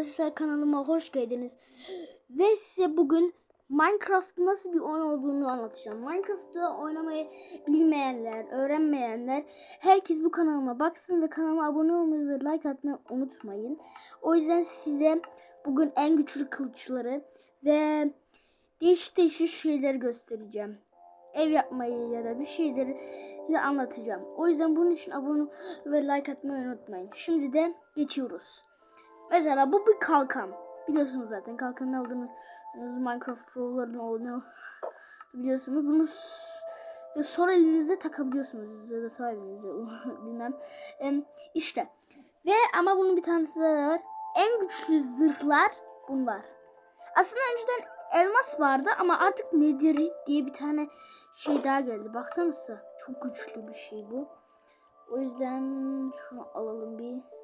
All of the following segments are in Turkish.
arkadaşlar kanalıma hoş geldiniz. Ve size bugün Minecraft nasıl bir oyun olduğunu anlatacağım. Minecraft'ı oynamayı bilmeyenler, öğrenmeyenler herkes bu kanalıma baksın ve kanalıma abone olmayı ve like atmayı unutmayın. O yüzden size bugün en güçlü kılıçları ve değişik değişik şeyleri göstereceğim. Ev yapmayı ya da bir şeyleri size anlatacağım. O yüzden bunun için abone ve like atmayı unutmayın. Şimdi de geçiyoruz. Mesela bu bir kalkan. Biliyorsunuz zaten kalkanın olduğunu Minecraft Pro'ların olduğunu biliyorsunuz. Bunu sol elinizde takabiliyorsunuz ya da sağ elinizde bilmem. Em, işte ve ama bunun bir tanesi daha var. En güçlü zırhlar bunlar. Aslında önceden elmas vardı ama artık nedirit diye bir tane şey daha geldi. Baksanıza çok güçlü bir şey bu. O yüzden şunu alalım bir.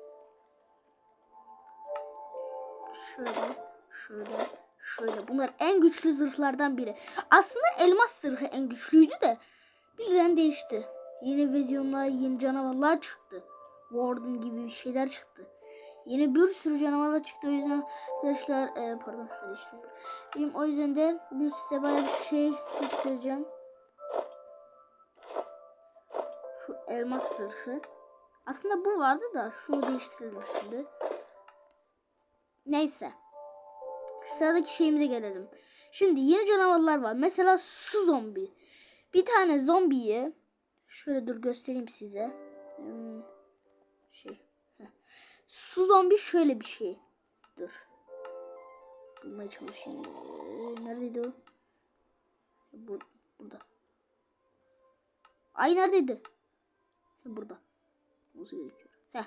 Şöyle, şöyle, şöyle. Bunlar en güçlü zırhlardan biri. Aslında elmas zırhı en güçlüydü de birden değişti. Yeni vizyonlar, yeni canavarlar çıktı. Warden gibi bir şeyler çıktı. Yeni bir sürü canavarlar çıktı. O yüzden arkadaşlar e, pardon şöyle işte. Benim o yüzden de bugün size bayağı bir şey göstereceğim. Şu elmas zırhı. Aslında bu vardı da şunu değiştirelim şimdi. Neyse. Sıradaki şeyimize gelelim. Şimdi yeni canavarlar var. Mesela su zombi. Bir tane zombiyi şöyle dur göstereyim size. Hmm, Şey. Su zombi şöyle bir şey. Dur. Bulmaya çalışayım. Ee, Neredeydi o? Bu, burada. Ay neredeydi? Burada. Olması gerekiyor. Heh.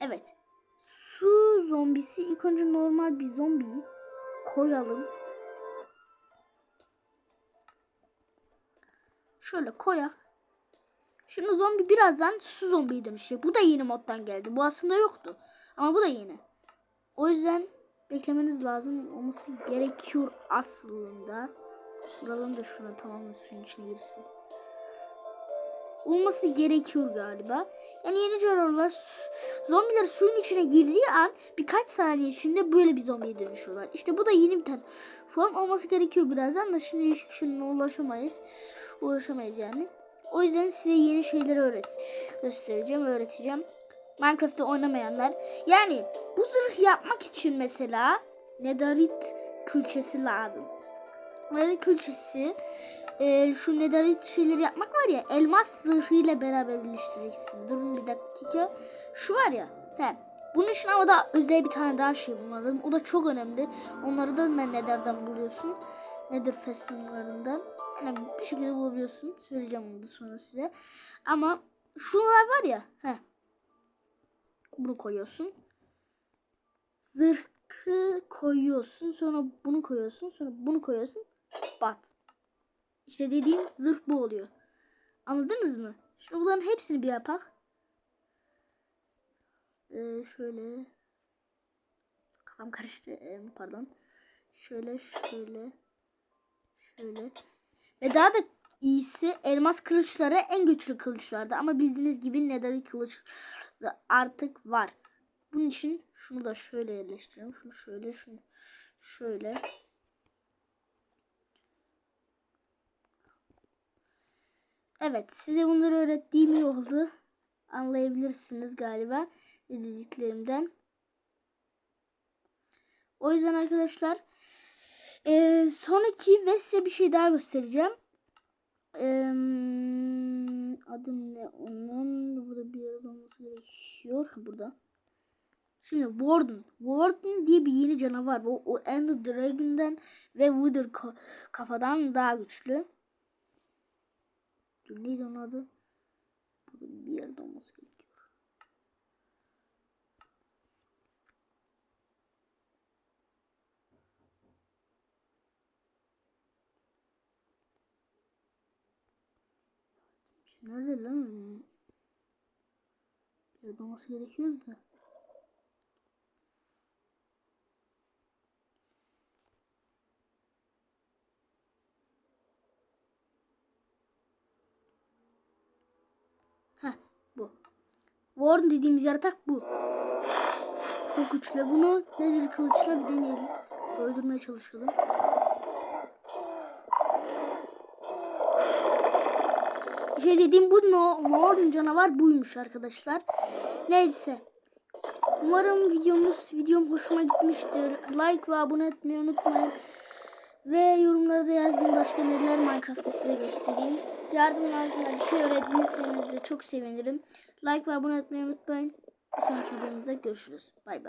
Evet. Su zombisi ilk önce normal bir zombiyi koyalım. Şöyle koyak. Şimdi zombi birazdan su zombiye dönüşecek. Bu da yeni moddan geldi. Bu aslında yoktu. Ama bu da yeni. O yüzden beklemeniz lazım. Olması gerekiyor aslında. Buraların da şuna tamamen suyun içine girsin. Olması gerekiyor galiba. Yani yeni canavarlar zombiler suyun içine girdiği an birkaç saniye içinde böyle bir zombiye dönüşüyorlar. İşte bu da yeni bir tane form olması gerekiyor birazdan da şimdi şununla ulaşamayız. Uğraşamayız yani. O yüzden size yeni şeyleri öğret göstereceğim, öğreteceğim. Minecraft'ta oynamayanlar. Yani bu zırh yapmak için mesela nedarit külçesi lazım. Nedarit külçesi e, şu nedarit şeyleri yapmak var ya elmas zırhıyla beraber birleştireceksin. Durun bir dakika. Şu var ya. He. Bunun için ama da özel bir tane daha şey bulmalım. O da çok önemli. Onları da ne nelerden buluyorsun? Nedir festivallerinden. Yani bir şekilde bulabiliyorsun. Söyleyeceğim onu da sonra size. Ama şunlar var ya. He. Bunu koyuyorsun. Zırhı koyuyorsun. Sonra bunu koyuyorsun. Sonra bunu koyuyorsun. Bat. İşte dediğim zırh bu oluyor. Anladınız mı? Şimdi bunların hepsini bir yapak. Ee, şöyle. Kafam karıştı. Ee, pardon. Şöyle şöyle. Şöyle. Ve daha da iyisi elmas kılıçları en güçlü kılıçlardı. Ama bildiğiniz gibi nether kılıç artık var. Bunun için şunu da şöyle yerleştirelim. Şunu şöyle, şunu şöyle. Evet, size bunları öğrettiğim iyi oldu. Anlayabilirsiniz galiba dediklerimden. O yüzden arkadaşlar eee, sonraki ve size bir şey daha göstereceğim. Eee, adı ne onun? Burada bir yerde olması gerekiyor. Burada. Şimdi Warden. Warden diye bir yeni canavar. O, o Ender Dragon'dan ve Wither ka- kafadan daha güçlü. Dur neydi onun adı? Burada bir yerde olması gerekiyor. Nerede lan? Bir yerde olması gerekiyor da. Warren dediğimiz yaratık bu. Çok güçlü. Bunu nedir kılıçla bir deneyelim. Öldürmeye çalışalım. Şey dediğim bu no, mor canavar buymuş arkadaşlar. Neyse. Umarım videomuz videom hoşuma gitmiştir. Like ve abone etmeyi unutmayın. Ve yorumlarda yazdığım başka neler Minecraft'ta size göstereyim. Yardım lazım bir şey öğrettiyseniz de çok sevinirim. Like ve abone etmeyi unutmayın. Bir sonraki videomuzda görüşürüz. Bay bay.